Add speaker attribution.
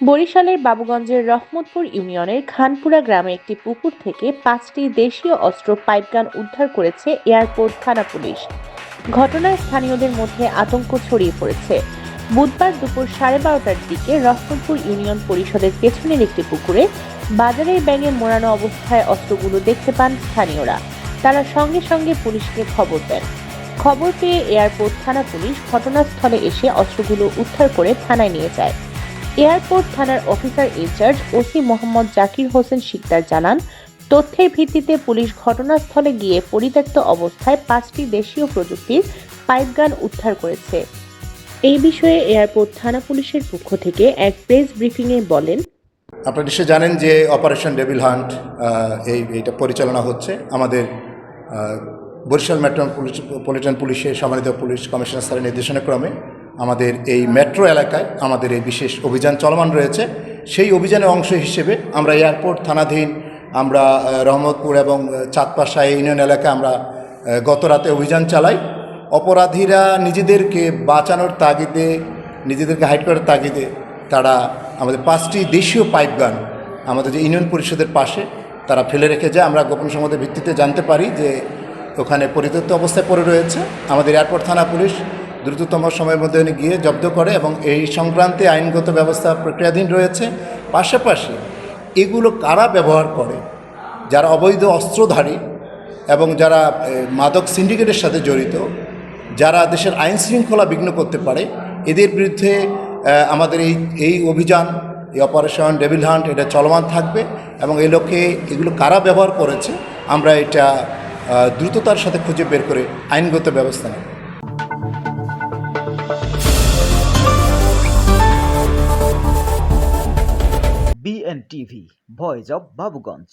Speaker 1: বরিশালের বাবুগঞ্জের রহমতপুর ইউনিয়নের খানপুরা গ্রামে একটি পুকুর থেকে পাঁচটি দেশীয় অস্ত্র পাইপগান উদ্ধার করেছে এয়ারপোর্ট থানা পুলিশ। ঘটনায় স্থানীয়দের মধ্যে আতঙ্ক ছড়িয়ে পড়েছে। বুধবার দুপুর সাড়ে বারোটার দিকে রহমতপুর ইউনিয়ন পরিষদের পেছনের একটি পুকুরে বাজারের ব্যাঙে মোড়ানো অবস্থায় অস্ত্রগুলো দেখতে পান স্থানীয়রা। তারা সঙ্গে সঙ্গে পুলিশকে খবর দেন। খবর পেয়ে এয়ারপোর্ট থানা পুলিশ ঘটনাস্থলে এসে অস্ত্রগুলো উদ্ধার করে থানায় নিয়ে যায়। এয়ারপোর্ট থানার officer in-charge OC Mohammad Zakir Hossain Sikder জানান, তথ্যের ভিত্তিতে পুলিশ ঘটনাস্থলে গিয়ে পরিত্যক্ত অবস্থায় পাঁচটি দেশীয় প্রযুক্তির পাইপগান উদ্ধার করেছে। এই বিষয়ে এয়ারপোর্ট থানা পুলিশের পক্ষ থেকে এক প্রেস ব্রিফিংয়ে বলেন,
Speaker 2: আপনারা নিশ্চয়ই জানেন যে অপারেশন ডেভিল হান্ট এই এটা পরিচালনা হচ্ছে। আমাদের বরিশাল মেট্রোপলিটন পুলিশের সম্মানিত পুলিশ কমিশনার স্যারের নির্দেশনাক্রমে আমাদের এই মেট্রো এলাকায় আমাদের এই বিশেষ অভিযান চলমান রয়েছে। সেই অভিযানের অংশ হিসেবে আমরা এয়ারপোর্ট থানাধীন, আমরা রহমতপুর এবং চাঁদপাশা ইউনিয়ন এলাকায় আমরা গত রাতে অভিযান চালাই। অপরাধীরা নিজেদেরকে বাঁচানোর তাগিদে, নিজেদেরকে হাইড করার তাগিদে তারা আমাদের পাঁচটি দেশীয় পাইপ গান আমাদের যে ইউনিয়ন পরিষদের পাশে তারা ফেলে রেখে যায়। আমরা গোপন সংবাদের ভিত্তিতে জানতে পারি যে ওখানে পরিত্যক্ত অবস্থায় পড়ে রয়েছে। আমাদের এয়ারপোর্ট থানা পুলিশ দ্রুততম সময়ের মধ্যে গিয়ে জব্দ করে এবং এই সংক্রান্তে আইনগত ব্যবস্থা প্রক্রিয়াধীন রয়েছে। পাশাপাশি এগুলো কারা ব্যবহার করে? যারা অবৈধ অস্ত্রধারী এবং যারা মাদক সিন্ডিকেটের সাথে জড়িত, যারা দেশের আইন শৃঙ্খলা বিঘ্ন করতে পারে, এদের বিরুদ্ধে আমাদের এই এই অভিযান, এই অপারেশন ডেভিল হান্ট, এটা চলমান থাকবে এবং এই লক্ষ্যে এগুলো কারা ব্যবহার করেছে, আমরা এটা দ্রুততার সাথে খুঁজে বের করে আইনগত ব্যবস্থা নেব।
Speaker 3: BNTV, Voice of Babuganj